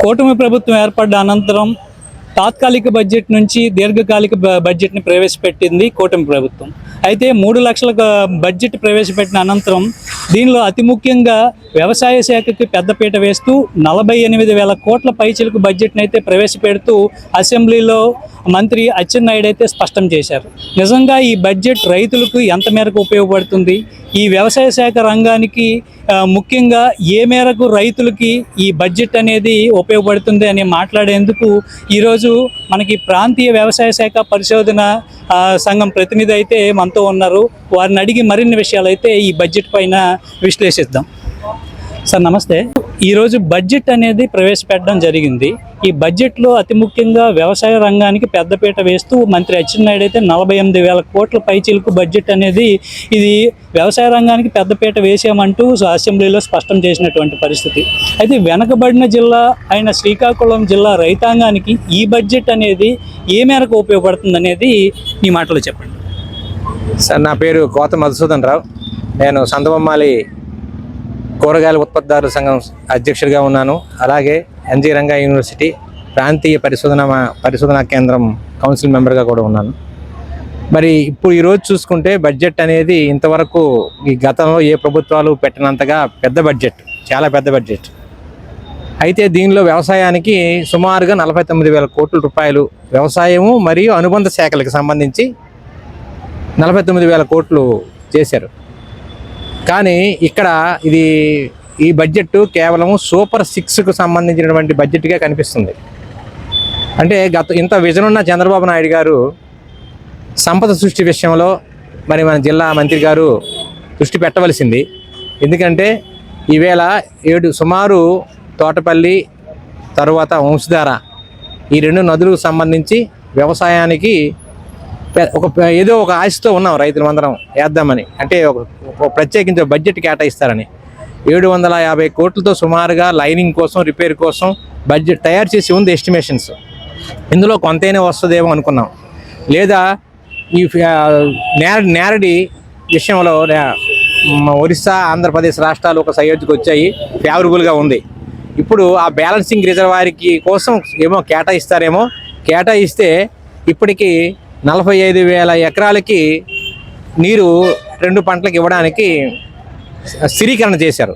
కూటమి ప్రభుత్వం ఏర్పడ్డ అనంతరం తాత్కాలిక బడ్జెట్ నుంచి దీర్ఘకాలిక బ- బడ్జెట్ని ప్రవేశపెట్టింది కూటమి ప్రభుత్వం. అయితే మూడు లక్షల బడ్జెట్ ప్రవేశపెట్టిన అనంతరం దీనిలో అతి ముఖ్యంగా వ్యవసాయ శాఖకి పెద్దపీట వేస్తూ నలభై ఎనిమిది వేల కోట్ల పైచిలకు బడ్జెట్ని అయితే ప్రవేశపెడుతూ అసెంబ్లీలో మంత్రి అచ్చెన్నాయుడు అయితే స్పష్టం చేశారు. నిజంగా ఈ బడ్జెట్ రైతులకు ఎంత మేరకు ఉపయోగపడుతుంది? ఈ వ్యవసాయ శాఖ రంగానికి ముఖ్యంగా ఏ మేరకు రైతులకి ఈ బడ్జెట్ అనేది ఉపయోగపడుతుంది అని మాట్లాడేందుకు ఈరోజు మనకి ప్రాంతీయ వ్యవసాయ శాఖ పరిశోధన సంఘం ప్రతినిధి అయితే మనతో ఉన్నారు. వారిని అడిగి మరిన్ని విషయాలు అయితే ఈ బడ్జెట్ పైన విశ్లేషిద్దాం. సార్ నమస్తే. ఈరోజు బడ్జెట్ అనేది ప్రవేశపెట్టడం జరిగింది. ఈ బడ్జెట్లో అతి ముఖ్యంగా వ్యవసాయ రంగానికి పెద్దపీట వేస్తూ మంత్రి అచ్చెన్నాయుడు అయితే నలభై ఎనిమిది వేల కోట్ల పైచీలకు బడ్జెట్ అనేది ఇది వ్యవసాయ రంగానికి పెద్దపీట వేసామంటూ అసెంబ్లీలో స్పష్టం చేసినటువంటి పరిస్థితి. అయితే వెనకబడిన జిల్లా అయిన శ్రీకాకుళం జిల్లా రైతాంగానికి ఈ బడ్జెట్ అనేది ఏ మేరకు ఉపయోగపడుతుంది అనేది మీ మాటలో చెప్పండి. సార్ నా పేరు కోత మధుసూదన్ రావు. నేను సంతబొమ్మాలి కూరగాయల ఉత్పత్తిదారుల సంఘం అధ్యక్షుడిగా ఉన్నాను. అలాగే ఎన్జీ రంగా యూనివర్సిటీ ప్రాంతీయ పరిశోధన పరిశోధనా కేంద్రం కౌన్సిల్ మెంబర్గా కూడా ఉన్నాను. మరి ఇప్పుడు ఈరోజు చూసుకుంటే బడ్జెట్ అనేది ఇంతవరకు ఈ గతంలో ఏ ప్రభుత్వాలు పెట్టినంతగా పెద్ద బడ్జెట్ చాలా పెద్ద బడ్జెట్. అయితే దీనిలో వ్యవసాయానికి సుమారుగా నలభై తొమ్మిది వేల కోట్ల రూపాయలు వ్యవసాయము మరియు అనుబంధ శాఖలకు సంబంధించి నలభై తొమ్మిది వేల కోట్లు చేశారు. కానీ ఇక్కడ ఇది ఈ బడ్జెట్ కేవలం సూపర్ సిక్స్కు సంబంధించినటువంటి బడ్జెట్గా కనిపిస్తుంది. అంటే గత ఇంత విజన్ ఉన్న చంద్రబాబు నాయుడు గారు సంపద సృష్టి విషయంలో మరి మన జిల్లా మంత్రి గారు దృష్టి పెట్టవలసింది. ఎందుకంటే ఈవేళ ఏడు సుమారు తోటపల్లి తరువాత వంశధార ఈ రెండు నదులకు సంబంధించి వ్యవసాయానికి ఒక ఏదో ఒక ఆశతో ఉన్నాం రైతులందరం వేద్దామని. అంటే ఒక ప్రత్యేకించి బడ్జెట్ కేటాయిస్తారని. ఏడు వందల యాభై కోట్లతో సుమారుగా లైనింగ్ కోసం రిపేర్ కోసం బడ్జెట్ తయారు చేసి ఉంది ఎస్టిమేషన్స్. ఇందులో కొంతైనా వస్తుందేమో అనుకున్నాం. లేదా ఈ నేర నేరడి విషయంలో ఒరిస్సా ఆంధ్రప్రదేశ్ రాష్ట్రాలు ఒక సయోధ్యకు వచ్చాయి ఫేవరబుల్గా ఉంది. ఇప్పుడు ఆ బ్యాలెన్సింగ్ రిజర్వాయర్కి కోసం ఏమో కేటాయిస్తారేమో కేటాయిస్తే ఇప్పటికీ నలభై ఐదు వేల ఎకరాలకి నీరు రెండు పంటలకు ఇవ్వడానికి స్థిరీకరణ చేశారు.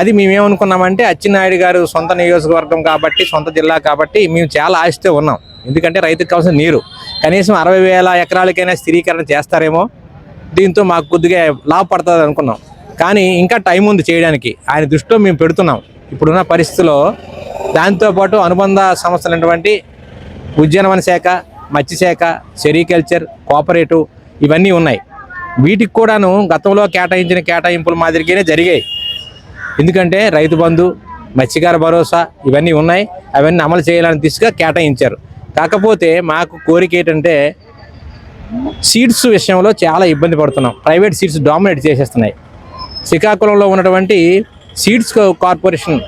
అది మేమేమనుకున్నామంటే అచ్చెన్నాయుడు గారు సొంత నియోజకవర్గం కాబట్టి సొంత జిల్లా కాబట్టి మేము చాలా ఆశతో ఉన్నాం. ఎందుకంటే రైతుకు కావాల్సిన నీరు. కనీసం అరవై వేల ఎకరాలకైనా స్థిరీకరణ చేస్తారేమో దీంతో మాకు కొద్దిగా లాభపడుతుంది అనుకున్నాం. కానీ ఇంకా టైం ఉంది చేయడానికి. ఆయన దృష్టిలో మేము పెడుతున్నాం. ఇప్పుడున్న పరిస్థితిలో దాంతోపాటు అనుబంధ సంస్థలైనటువంటి ఉద్యానవన శాఖ మత్స్యశాఖ సెరికల్చర్ కోఆపరేటివ్ ఇవన్నీ ఉన్నాయి. వీటికి కూడాను గతంలో కేటాయించిన కేటాయింపుల మాదిరిగానే జరిగాయి. ఎందుకంటే రైతు బంధు మత్స్యకార భరోసా ఇవన్నీ ఉన్నాయి. అవన్నీ అమలు చేయాలని దిశగా కేటాయించారు. కాకపోతే మాకు కోరిక ఏంటంటే సీడ్స్ విషయంలో చాలా ఇబ్బంది పడుతున్నాం. ప్రైవేట్ సీడ్స్ డామినేట్ చేసేస్తున్నాయి. శ్రీకాకుళంలో ఉన్నటువంటి సీడ్స్ కార్పొరేషన్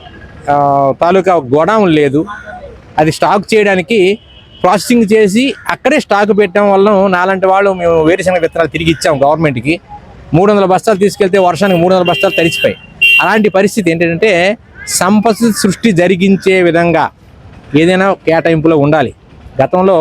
తాలూకా గోడౌన్ లేదు. అది స్టాక్ చేయడానికి ప్రాసెసింగ్ చేసి అక్కడే స్టాక్ పెట్టడం వల్ల నాలాంటి వాళ్ళు మేము వేరుశనగ విత్తనాలు తిరిగి ఇచ్చాం గవర్నమెంట్కి. మూడు వందల బస్తాలు తీసుకెళ్తే వర్షానికి మూడు వందల బస్తాలు తడిచిపోయి అలాంటి పరిస్థితి ఏంటంటే సంపద సృష్టి జరిగించే విధంగా ఏదైనా కేటాయింపులో ఉండాలి. గతంలో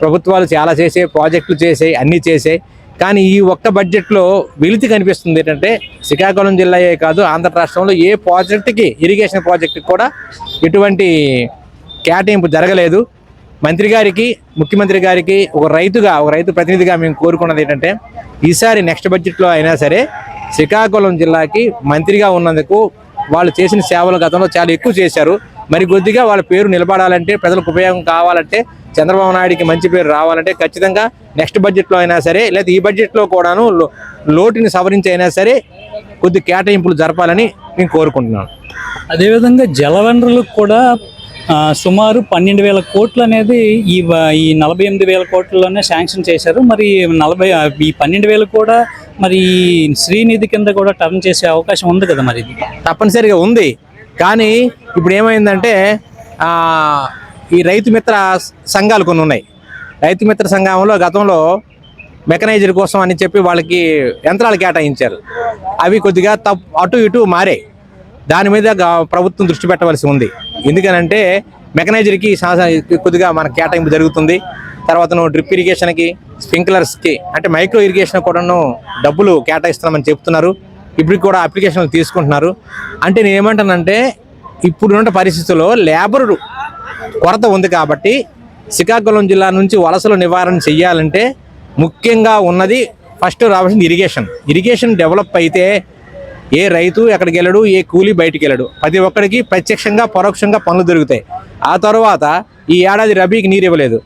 ప్రభుత్వాలు చాలా చేసే ప్రాజెక్టులు చేసే అన్నీ చేసాయి కానీ ఈ ఒక్క బడ్జెట్లో వెలితి కనిపిస్తుంది ఏంటంటే శ్రీకాకుళం జిల్లాయే కాదు ఆంధ్ర రాష్ట్రంలో ఏ ప్రాజెక్టుకి ఇరిగేషన్ ప్రాజెక్టుకి కూడా ఎటువంటి కేటాయింపు జరగలేదు. మంత్రి గారికి ముఖ్యమంత్రి గారికి ఒక రైతుగా ఒక రైతు ప్రతినిధిగా మేము కోరుకున్నది ఏంటంటే ఈసారి నెక్స్ట్ బడ్జెట్లో అయినా సరే శ్రీకాకుళం జిల్లాకి మంత్రిగా ఉన్నందుకు వాళ్ళు చేసిన సేవలు గతంలో చాలా ఎక్కువ చేశారు. మరి కొద్దిగా వాళ్ళ పేరు నిలబడాలంటే ప్రజలకు ఉపయోగం కావాలంటే చంద్రబాబు నాయుడికి మంచి పేరు రావాలంటే ఖచ్చితంగా నెక్స్ట్ బడ్జెట్లో అయినా సరే లేదా ఈ బడ్జెట్లో కూడాను లో- లోటుని సవరించి అయినా సరే కొద్ది కేటాయింపులు జరపాలని నేను కోరుకుంటున్నాను అదేవిధంగా జలవనరులకు కూడా సుమారు పన్నెండు వేల కోట్లు అనేది ఈ ఈ నలభై ఎనిమిది వేల కోట్లలోనే శాంక్షన్ చేశారు. మరి నలభై ఈ పన్నెండు వేలు కూడా మరి శ్రీనిధి కింద కూడా టర్న్ చేసే అవకాశం ఉంది కదా మరి ఇది? తప్పనిసరిగా ఉంది. కానీ ఇప్పుడు ఏమైందంటే ఈ రైతు మిత్ర సంఘాలు కొన్ని ఉన్నాయి. రైతు మిత్ర సంఘంలో గతంలో మెకనైజర్ కోసం అని చెప్పి వాళ్ళకి యంత్రాలు కేటాయించారు. అవి కొద్దిగా తప్పు అటు ఇటు మారాయి. దాని మీద ప్రభుత్వం దృష్టి పెట్టవలసి ఉంది. ఎందుకనంటే మెకనైజర్కి కొద్దిగా మన కేటాయింపు జరుగుతుంది. తర్వాత డ్రిప్ ఇరిగేషన్కి స్ప్రింక్లర్స్కి అంటే మైక్రో ఇరిగేషన్ కూడాను డబ్బులు కేటాయిస్తున్నామని చెప్తున్నారు. ఇప్పుడు కూడా అప్లికేషన్లు తీసుకుంటున్నారు. అంటే నేను ఏమంటానంటే ఇప్పుడున్న పరిస్థితుల్లో లేబర్ కొరత ఉంది కాబట్టి శ్రీకాకుళం జిల్లా నుంచి వలసలు నివారణ చేయాలంటే ముఖ్యంగా ఉన్నది ఫస్ట్ రావాల్సింది ఇరిగేషన్. ఇరిగేషన్ డెవలప్ అయితే ఏ రైతు ఎక్కడికి వెళ్ళడు ఏ కూలీ బయటికి వెళ్ళడు ప్రతి ఒక్కడికి ప్రత్యక్షంగా పరోక్షంగా పనులు దొరుకుతాయి. ఆ తర్వాత ఈ ఏడాది రబీకి నీరు ఇవ్వలేదు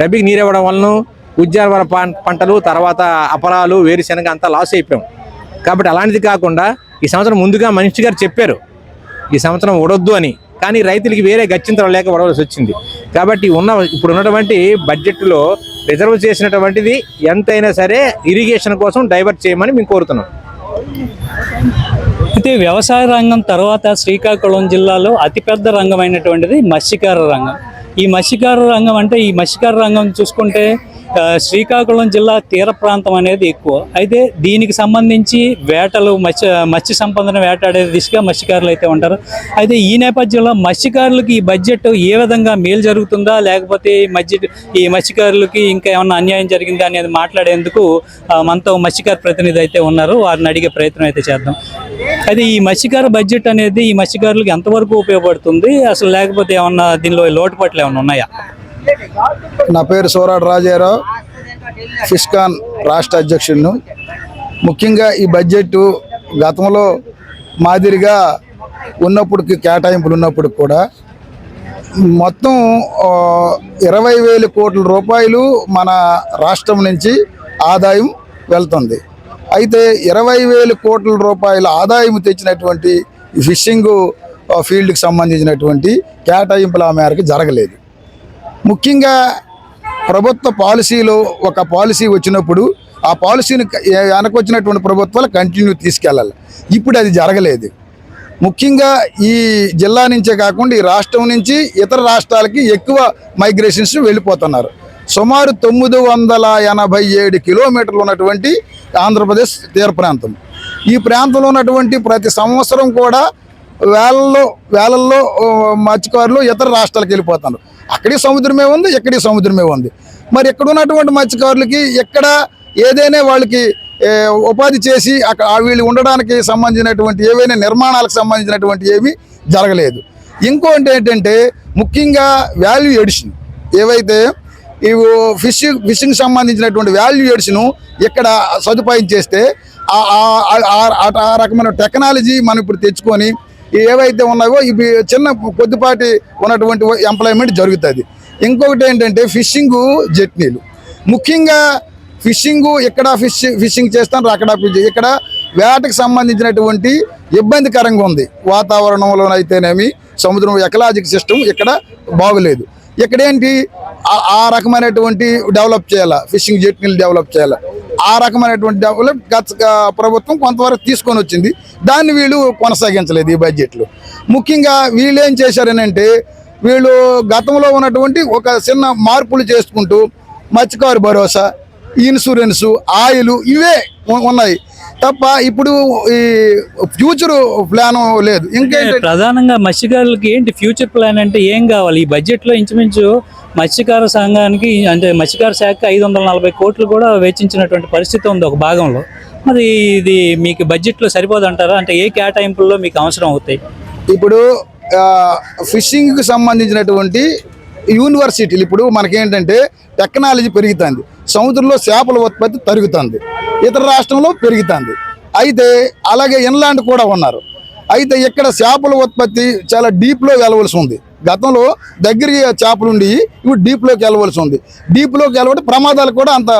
రబీకి నీరు ఇవ్వడం వలన ఉద్యానవన పంటలు తర్వాత అపరాలు వేరుశెనగ అంతా లాస్ అయిపోయాం. కాబట్టి అలాంటిది కాకుండా ఈ సంవత్సరం ముందుగా మనిషి గారు చెప్పారు ఈ సంవత్సరం ఉడొద్దు అని. కానీ రైతులకి వేరే గచ్చింతరం లేక ఉడవలసి వచ్చింది. కాబట్టి ఉన్న ఇప్పుడు ఉన్నటువంటి బడ్జెట్లో రిజర్వ్ చేసినటువంటిది ఎంతైనా సరే ఇరిగేషన్ కోసం డైవర్ట్ చేయమని మేము కోరుతున్నాం. అయితే వ్యవసాయ రంగం తర్వాత శ్రీకాకుళం జిల్లాలో అతిపెద్ద రంగం అయినటువంటిది మత్స్యకార రంగం. ఈ మత్స్యకార రంగం అంటే ఈ మత్స్యకార రంగం చూసుకుంటే శ్రీకాకుళం జిల్లా తీర ప్రాంతం అనేది ఎక్కువ. అయితే దీనికి సంబంధించి వేటలు మత్స్య మత్స్య సంపదను వేటాడే దిశగా మత్స్యకారులు అయితే ఉంటారు. అయితే ఈ నేపథ్యంలో మత్స్యకారులకి ఈ బడ్జెట్ ఏ విధంగా మేలు జరుగుతుందా? లేకపోతే ఈ మధ్య ఈ మత్స్యకారులకి ఇంకా ఏమన్నా అన్యాయం జరిగిందా అనేది మాట్లాడేందుకు మనతో మత్స్యకార ప్రతినిధి అయితే ఉన్నారు. వారిని అడిగే ప్రయత్నం అయితే చేద్దాం. అయితే ఈ మత్స్యకార బడ్జెట్ అనేది ఈ మత్స్యకారులకు ఎంతవరకు ఉపయోగపడుతుంది? అసలు లేకపోతే ఏమన్నా దీనిలో లోటుపాట్లు ఏమన్నా ఉన్నాయా? నా పేరు సోరాడు రాజారావు. ఫిస్కాన్ రాష్ట్ర అధ్యక్షుడిను. ముఖ్యంగా ఈ బడ్జెట్ గతంలో మాదిరిగా ఉన్నప్పటికి కేటాయింపులు ఉన్నప్పుడు కూడా మొత్తం ఇరవై వేల కోట్ల రూపాయలు మన రాష్ట్రం నుంచి ఆదాయం వెళ్తుంది. అయితే ఇరవై వేల కోట్ల రూపాయల ఆదాయం తెచ్చినటువంటి ఫిషింగ్ ఫీల్డ్కి సంబంధించినటువంటి కేటాయింపుల ఆ మేరకు జరగలేదు. ముఖ్యంగా ప్రభుత్వ పాలసీలో ఒక పాలసీ వచ్చినప్పుడు ఆ పాలసీని వెనక వచ్చినటువంటి వెనకొచ్చినటువంటి ప్రభుత్వాలు కంటిన్యూ తీసుకెళ్ళాలి. ఇప్పుడు అది జరగలేదు. ముఖ్యంగా ఈ జిల్లా నుంచే కాకుండా ఈ రాష్ట్రం నుంచి ఇతర రాష్ట్రాలకి ఎక్కువ మైగ్రేషన్స్ వెళ్ళిపోతున్నారు. సుమారు తొమ్మిది వందల ఎనభై ఏడు కిలోమీటర్లు ఉన్నటువంటి ఆంధ్రప్రదేశ్ తీర ప్రాంతం. ఈ ప్రాంతంలో ఉన్నటువంటి ప్రతి సంవత్సరం కూడా వేలల్లో వేలల్లో మత్స్యకారులు ఇతర రాష్ట్రాలకు వెళ్ళిపోతారు. అక్కడి సముద్రమే ఉంది ఇక్కడి సముద్రమే ఉంది. మరి ఇక్కడ ఉన్నటువంటి మత్స్యకారులకి ఎక్కడ ఏదైనా వాళ్ళకి ఉపాధి చేసి అక్కడ వీళ్ళు ఉండడానికి సంబంధించినటువంటి ఏవైనా నిర్మాణాలకు సంబంధించినటువంటి ఏమీ జరగలేదు. ఇంకోటి ఏంటంటే ముఖ్యంగా వాల్యూ ఎడిషన్ ఏవైతే ఇవి ఫిషింగ్ ఫిషింగ్ సంబంధించినటువంటి వాల్యూ ఎడిషన్ ఇక్కడ సదుపాయం చేస్తే ఆ- ఆ రకమైన టెక్నాలజీ మనం ఇప్పుడు తెచ్చుకొని ఏవైతే ఉన్నాయో ఇవి చిన్న కొద్దిపాటి ఉన్నటువంటి ఎంప్లాయ్మెంట్ జరుగుతుంది. ఇంకొకటి ఏంటంటే ఫిషింగ్ జట్నీలు. ముఖ్యంగా ఫిషింగ్ ఇక్కడ ఫిష్ ఫిషింగ్ చేస్తాను అక్కడ ఇక్కడ వేటకు సంబంధించినటువంటి ఇబ్బందికరంగా ఉంది. వాతావరణంలోనైతేనేమి సముద్రం ఎకలాజిక్ సిస్టమ్ ఇక్కడ బాగులేదు. ఇక్కడేంటి ఆ- ఆ రకమైనటువంటి డెవలప్ చేయాలా ఫిషింగ్ జట్నీలు డెవలప్ చేయాలా? ఆ రకమైనటువంటి డెవలప్ గత ప్రభుత్వం కొంతవరకు తీసుకొని వచ్చింది. దాన్ని వీళ్ళు కొనసాగించలేదు ఈ బడ్జెట్లో. ముఖ్యంగా వీళ్ళు ఏం చేశారనంటే వీళ్ళు గతంలో ఉన్నటువంటి ఒక చిన్న మార్పులు చేసుకుంటూ మత్స్యకారు భరోసా ఇన్సూరెన్సు ఆయిలు ఇవే ఉన్నాయి. తప్ప ఇప్పుడు ఈ ఫ్యూచర్ ప్లాన్ లేదు. ఇంకేంటి? ప్రధానంగా మత్స్యకారులకి ఏంటి ఫ్యూచర్ ప్లాన్ అంటే ఏం కావాలి? ఈ బడ్జెట్లో ఇంచుమించు మత్స్యకార సంఘానికి అంటే మత్స్యకార శాఖ ఐదు వందల నలభై కోట్లు కూడా వెచ్చించినటువంటి పరిస్థితి ఉంది ఒక భాగంలో. మరి ఇది మీకు బడ్జెట్లో సరిపోదంటారా? అంటే ఏ కేటాయింపుల్లో మీకు అవసరం అవుతాయి? ఇప్పుడు ఫిషింగ్కి సంబంధించినటువంటి యూనివర్సిటీలు ఇప్పుడు మనకేంటంటే టెక్నాలజీ పెరుగుతుంది. సముద్రంలో చేపల ఉత్పత్తి తరుగుతుంది. ఇతర రాష్ట్రంలో పెరుగుతుంది. అయితే అలాగే ఇన్లాండ్ కూడా ఉన్నారు. అయితే ఇక్కడ చేపల ఉత్పత్తి చాలా డీప్లో వెళ్ళవలసి ఉంది. గతంలో దగ్గర చేపలు ఇవి డీప్లోకి వెళ్ళవలసి ఉంది. డీప్లోకి వెళ్ళబట్టి ప్రమాదాలు కూడా అంత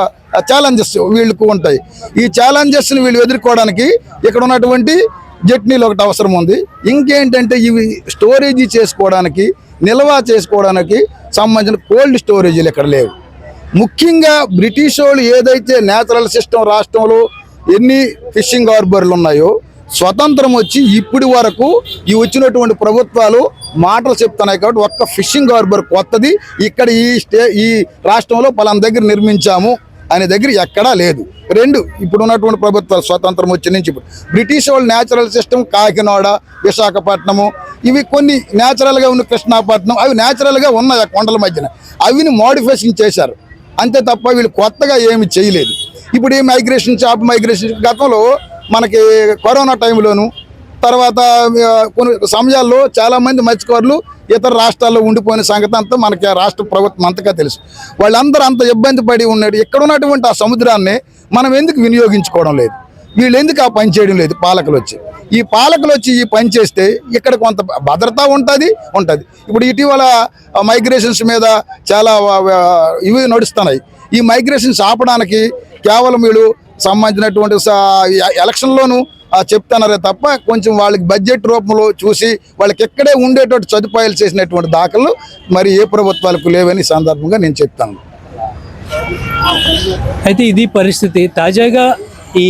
ఛాలెంజెస్ వీళ్ళకు ఉంటాయి. ఈ ఛాలెంజెస్ని వీళ్ళు ఎదుర్కోవడానికి ఇక్కడ ఉన్నటువంటి జట్నీలు ఒకటి అవసరం ఉంది. ఇంకేంటంటే ఇవి స్టోరేజీ చేసుకోవడానికి నిల్వ చేసుకోవడానికి సంబంధించిన కోల్డ్ స్టోరేజీలు ఇక్కడ లేవు. ముఖ్యంగా బ్రిటిష్ వాళ్ళు ఏదైతే నేచురల్ సిస్టమ్ రాష్ట్రంలో ఎన్ని ఫిషింగ్ హార్బర్లు ఉన్నాయో స్వతంత్రం వచ్చి ఇప్పటి వరకు ఈ వచ్చినటువంటి ప్రభుత్వాలు మాటలు చెప్తున్నాయి కాబట్టి ఒక్క ఫిషింగ్ హార్బర్ కొత్తది. ఇక్కడ ఈ స్టే ఈ రాష్ట్రంలో పలానా దగ్గర నిర్మించాము అనే దగ్గర ఎక్కడా లేదు. రెండు ఇప్పుడు ఉన్నటువంటి ప్రభుత్వాలు స్వతంత్రం వచ్చి నుంచి ఇప్పుడు. బ్రిటిష్ వాళ్ళు న్యాచురల్ సిస్టమ్ కాకినాడ విశాఖపట్నము ఇవి కొన్ని న్యాచురల్గా ఉన్న కృష్ణాపట్నం అవి న్యాచురల్గా ఉన్నాయి ఆ కొండల మధ్యన. అవిని మోడిఫికేషన్ చేశారు. అంతే తప్ప వీళ్ళు కొత్తగా ఏమి చేయలేదు. ఇప్పుడు ఈ మైగ్రేషన్ షాప్ మైగ్రేషన్ గతంలో మనకి కరోనా టైంలోను తర్వాత కొన్ని సమయాల్లో చాలామంది మత్స్యకారులు ఇతర రాష్ట్రాల్లో ఉండిపోయిన సంగతి అంతా మనకి రాష్ట్ర ప్రభుత్వం అంతగా తెలుసు. వాళ్ళందరూ అంత ఇబ్బంది పడి ఉన్నాడు. ఇక్కడ ఉన్నటువంటి ఆ సముద్రాన్ని మనం ఎందుకు వినియోగించుకోవడం లేదు? వీళ్ళు ఎందుకు ఆ పని చేయడం లేదు? పాలకులు వచ్చి. ఈ పాలకులు వచ్చి ఈ పని చేస్తే ఇక్కడ కొంత భద్రత ఉంటుంది ఉంటుంది. ఇప్పుడు ఇటీవల మైగ్రేషన్స్ మీద చాలా ఇవి నడుస్తున్నాయి. ఈ మైగ్రేషన్స్ ఆపడానికి కేవలం వీళ్ళు సంబంధించినటువంటి ఎలక్షన్లోనూ చెప్తున్నారే తప్ప కొంచెం వాళ్ళకి బడ్జెట్ రూపంలో చూసి వాళ్ళకి ఎక్కడే ఉండేటట్టు సదుపాయాలు చేసినటువంటి దాఖలు మరి ఏ ప్రభుత్వాలకు లేవని సందర్భంగా నేను చెప్తాను. అయితే ఇది పరిస్థితి. తాజాగా ఈ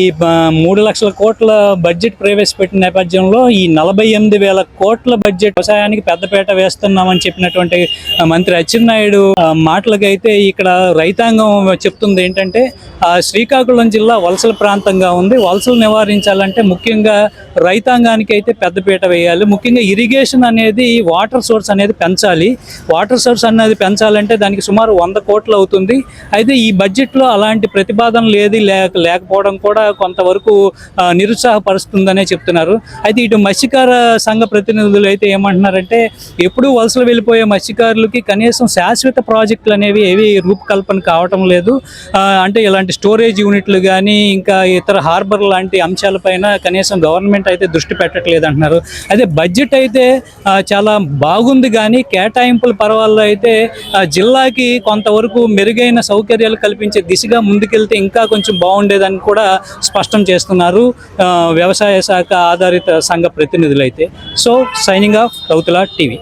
మూడు లక్షల కోట్ల బడ్జెట్ ప్రవేశపెట్టిన నేపథ్యంలో ఈ నలభై ఎనిమిది వేల కోట్ల బడ్జెట్ వ్యవసాయానికి పెద్దపీట వేస్తున్నామని చెప్పినటువంటి మంత్రి అచ్చెన్నాయుడు మాటలకైతే ఇక్కడ రైతాంగం చెప్తుంది ఏంటంటే శ్రీకాకుళం జిల్లా వలసల ప్రాంతంగా ఉంది. వలసలు నివారించాలంటే ముఖ్యంగా రైతాంగానికి అయితే పెద్దపీట వేయాలి. ముఖ్యంగా ఇరిగేషన్ అనేది వాటర్ సోర్స్ అనేది పెంచాలి. వాటర్ సోర్స్ అనేది పెంచాలంటే దానికి సుమారు వంద కోట్లు అవుతుంది. అయితే ఈ బడ్జెట్లో అలాంటి ప్రతిపాదన లేదు లేక లేకపోవడం కూడా కూడా కొంతవరకు నిరుత్సాహపరుస్తుందనే చెప్తున్నారు. అయితే ఇటు మత్స్యకార సంఘ ప్రతినిధులు అయితే ఏమంటున్నారంటే ఎప్పుడూ వలసలు వెళ్ళిపోయే మత్స్యకారులకి కనీసం శాశ్వత ప్రాజెక్టులు అనేవి ఏవి రూపకల్పన కావటం లేదు. అంటే ఇలాంటి స్టోరేజ్ యూనిట్లు కానీ ఇంకా ఇతర హార్బర్ లాంటి అంశాలపైన కనీసం గవర్నమెంట్ అయితే దృష్టి పెట్టట్లేదు అంటున్నారు. అదే బడ్జెట్ అయితే చాలా బాగుంది కానీ కేటాయింపుల పర్వాల్లో అయితే ఆ, జిల్లాకి కొంతవరకు మెరుగైన సౌకర్యాలు కల్పించే దిశగా ముందుకెళ్తే ఇంకా కొంచెం బాగుండేదని కూడా స్పష్టం చేస్తున్నారు వ్యవసాయ శాఖ ఆధారిత సంఘ ప్రతినిధులైతే. So signing off Rautula TV.